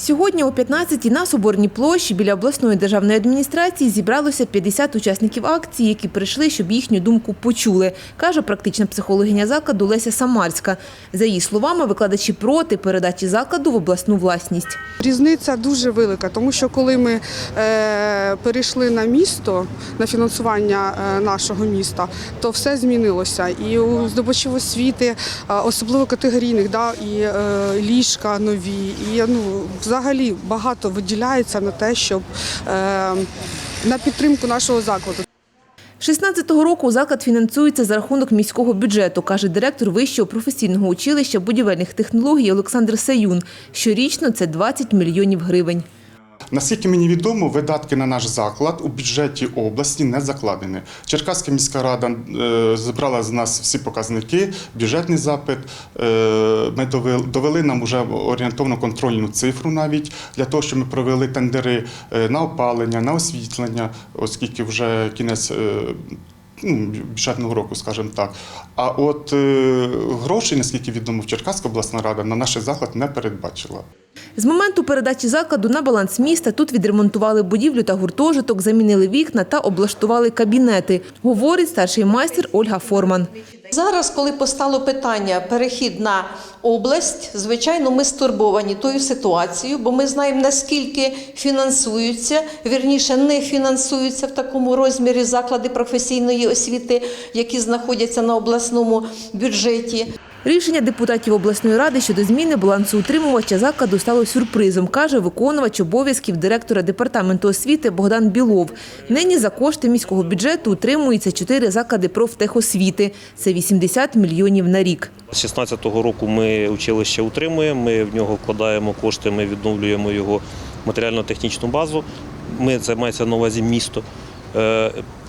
Сьогодні о 15-й на Соборній площі біля обласної державної адміністрації зібралося 50 учасників акції, які прийшли, щоб їхню думку почули, каже практична психологиня закладу Леся Самарська. За її словами, викладачі проти передачі закладу в обласну власність. Різниця дуже велика, тому що коли ми е, перейшли на місто, на фінансування е, нашого міста, то все змінилося. І у здобувачів освіти, е, особливо категорійних, да, і ліжка нові, і ну, взагалі багато виділяється на те, щоб е, на підтримку нашого закладу. 16-го року заклад фінансується за рахунок міського бюджету, каже директор Вищого професійного училища будівельних технологій Олександр Саюн. Щорічно це 20 мільйонів гривень. Наскільки мені відомо, видатки на наш заклад у бюджеті області не закладені. Черкаська міська рада е, забрала з нас всі показники, бюджетний запит. Е, ми довели, нам вже орієнтовно контрольну цифру навіть для того, щоб ми провели тендери е, на опалення, на освітлення, оскільки вже кінець. Ну, бюджетного року, скажімо так. А от е, грошей, наскільки відомо, Черкаська обласна рада на наш заклад не передбачила. З моменту передачі закладу на баланс міста тут відремонтували будівлю та гуртожиток, замінили вікна та облаштували кабінети, говорить старший майстер Ольга Форман. Зараз, коли постало питання перехід на область, звичайно, ми стурбовані тою ситуацією, бо ми знаємо, наскільки фінансуються, вірніше не фінансуються в такому розмірі заклади професійної освіти, які знаходяться на обласному бюджеті. Рішення депутатів обласної ради щодо зміни балансу утримувача закладу стало сюрпризом, каже виконувач обов'язків директора департаменту освіти Богдан Білов. Нині за кошти міського бюджету утримуються чотири заклади профтехосвіти. Це 80 мільйонів на рік. З 16-го року ми училище утримуємо, ми в нього вкладаємо кошти, ми відновлюємо його матеріально-технічну базу. Ми це мається на увазі місто.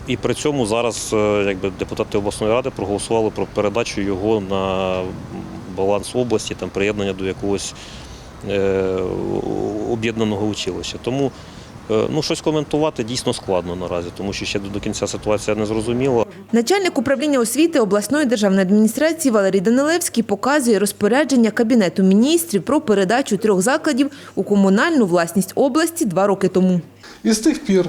І при цьому зараз е, якби, депутати обласної ради проголосували про передачу його на баланс області, там, приєднання до якогось е, об'єднаного училища. Тому е, ну, щось коментувати дійсно складно наразі, тому що ще до кінця ситуація не зрозуміла. Начальник управління освіти обласної державної адміністрації Валерій Данилевський показує розпорядження Кабінету міністрів про передачу трьох закладів у комунальну власність області два роки тому. І з тих пір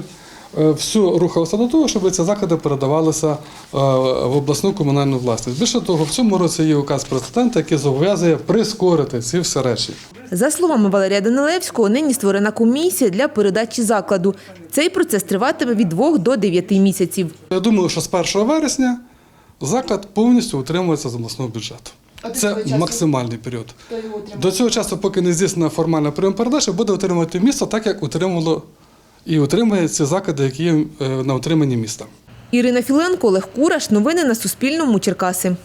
все рухалося до того, щоб ці заклади передавалися е, в обласну комунальну власність. Більше того, в цьому році є указ президента, який зобов'язує прискорити ці всі речі. За словами Валерія Данилевського, нині створена комісія для передачі закладу. Цей процес триватиме від двох до дев'яти місяців. Я думаю, що з 1 вересня заклад повністю утримується з обласного бюджету. Це максимальний період. До цього часу, поки не здійснена формальна прийом передача, буде утримувати місто так, як утримувало і утримує ці заклади, які е, на утриманні міста. Ірина Філенко, Олег Кураш. Новини на Суспільному. Черкаси.